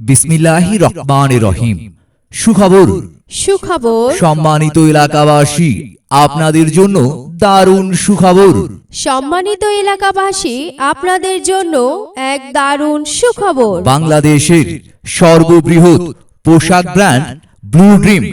বিসমিল্লাহি রহমান রহিম। সুখবর। সুখবর। সম্মানিত এলাকাবাসী আপনাদের জন্য দারুণ সুখবর। সম্মানিত এলাকাবাসী আপনাদের জন্য এক দারুণ সুখবর। বাংলাদেশের সর্ববৃহৎ পোশাক ব্র্যান্ড ব্লু ড্রিম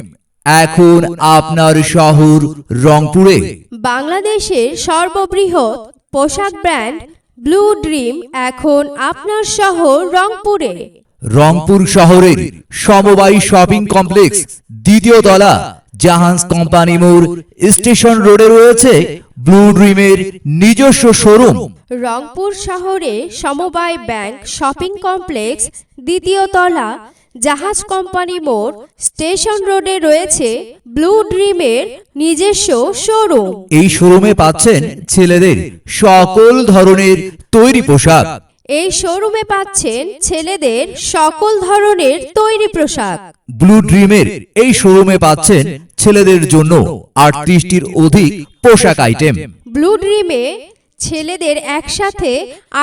এখন আপনার শহর রংপুরে। বাংলাদেশের সর্ববৃহৎ পোশাক ব্র্যান্ড ব্লু ড্রিম এখন আপনার শহর রংপুরে। রংপুর শহরের সমবায় শপিং কমপ্লেক্স দ্বিতীয় তলা জাহাজ কোম্পানি মোড় স্টেশন রোডে রয়েছে ব্লু ড্রিমের নিজস্ব শোরুম। রংপুর শহরে সমবায় ব্যাংক শপিং কমপ্লেক্স দ্বিতীয় তলা জাহাজ কোম্পানি মোড় স্টেশন রোডে রয়েছে ব্লু ড্রিমের নিজস্ব শোরুম। এই শোরুমে পাচ্ছেন ছেলেদের সকল ধরনের তৈরি পোশাক। এই শোরুমে পাচ্ছেন ছেলেদের সকল ধরনের তৈরি পোশাক। ব্লু ড্রিমের এই শোরুমে পাচ্ছেন ছেলেদের জন্য আটত্রিশটির অধিক পোশাক আইটেম ব্লু ড্রিমে ছেলেদের একসাথে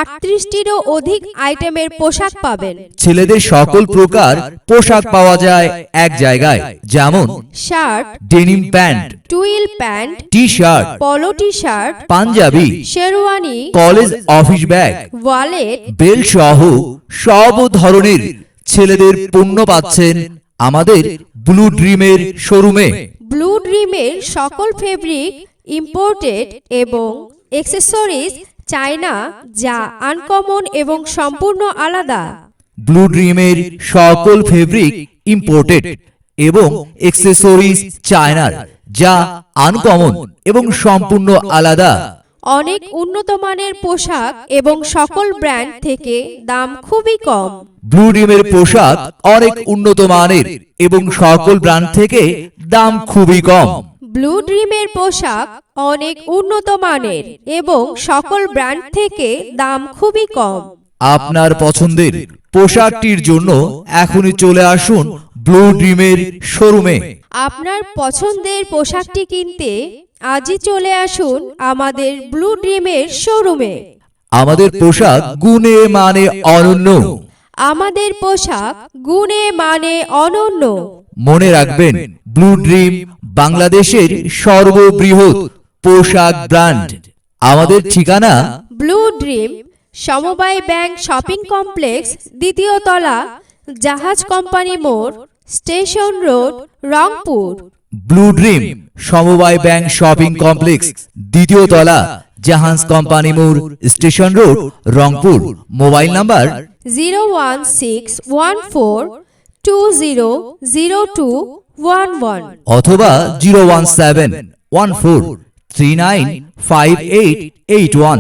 আটত্রিশটিরও অধিক আইটেমের পোশাক পাবেন। ছেলেদের সকল প্রকার পোশাক পাওয়া যায় এক জায়গায় যেমন shirt denim pant twill pant T shirt polo T shirt panjabi sherwani college office bag wallet belt সহ সব ধরনের ছেলেদের পণ্য পাচ্ছেন আমাদের ব্লু ড্রিমের শোরুমে। ব্লু ড্রিমের সকল ফেব্রিক ইম্পোর্টেড এবং এক্সেসরিজ চায়না যা আনকমন এবং সম্পূর্ণ আলাদা। ব্লু ড্রিমের সকল ফেব্রিক ইম্পোর্টেড এবং এক্সেসরিজ চায়নার যা আনকমন এবং সম্পূর্ণ আলাদা। অনেক উন্নত মানের পোশাক এবং সকল ব্র্যান্ড থেকে দাম খুবই কম। ব্লু ড্রিমের পোশাক অনেক উন্নত মানের এবং সকল ব্র্যান্ড থেকে দাম খুবই কম। ব্লু ড্রিমের পোশাক অনেক উন্নত মানের এবং সকল ব্র্যান্ড থেকে দাম খুবই কম। আপনার পছন্দের পোশাকটির জন্য এখনই চলে আসুন ব্লু ড্রিমের শোরুমে। আপনার পছন্দের পোশাকটি কিনতে আজই চলে আসুন আমাদের ব্লু ড্রিমের শোরুমে। আমাদের পোশাক গুণে মানে অনন্য। আমাদের পোশাক গুণে মানে অনন্য। মনে রাখবেন ব্লু ড্রিম বাংলাদেশের সর্ববৃহৎ পোশাক ব্র্যান্ড। আমাদের ঠিকানা? ব্লু ড্রিম সমবায় ব্যাংক শপিং কমপ্লেক্স দ্বিতীয় তলা জাহাজ কোম্পানি মোড় station road Rangpur. Blue Dream সমবায় ব্যাংক শপিং কমপ্লেক্স দ্বিতীয় তলা জাহাজ কোম্পানি মোড় station road Rangpur. Mobile number zero one six one four two zero zero two one one অথবা zero one seven one four three nine five eight eight one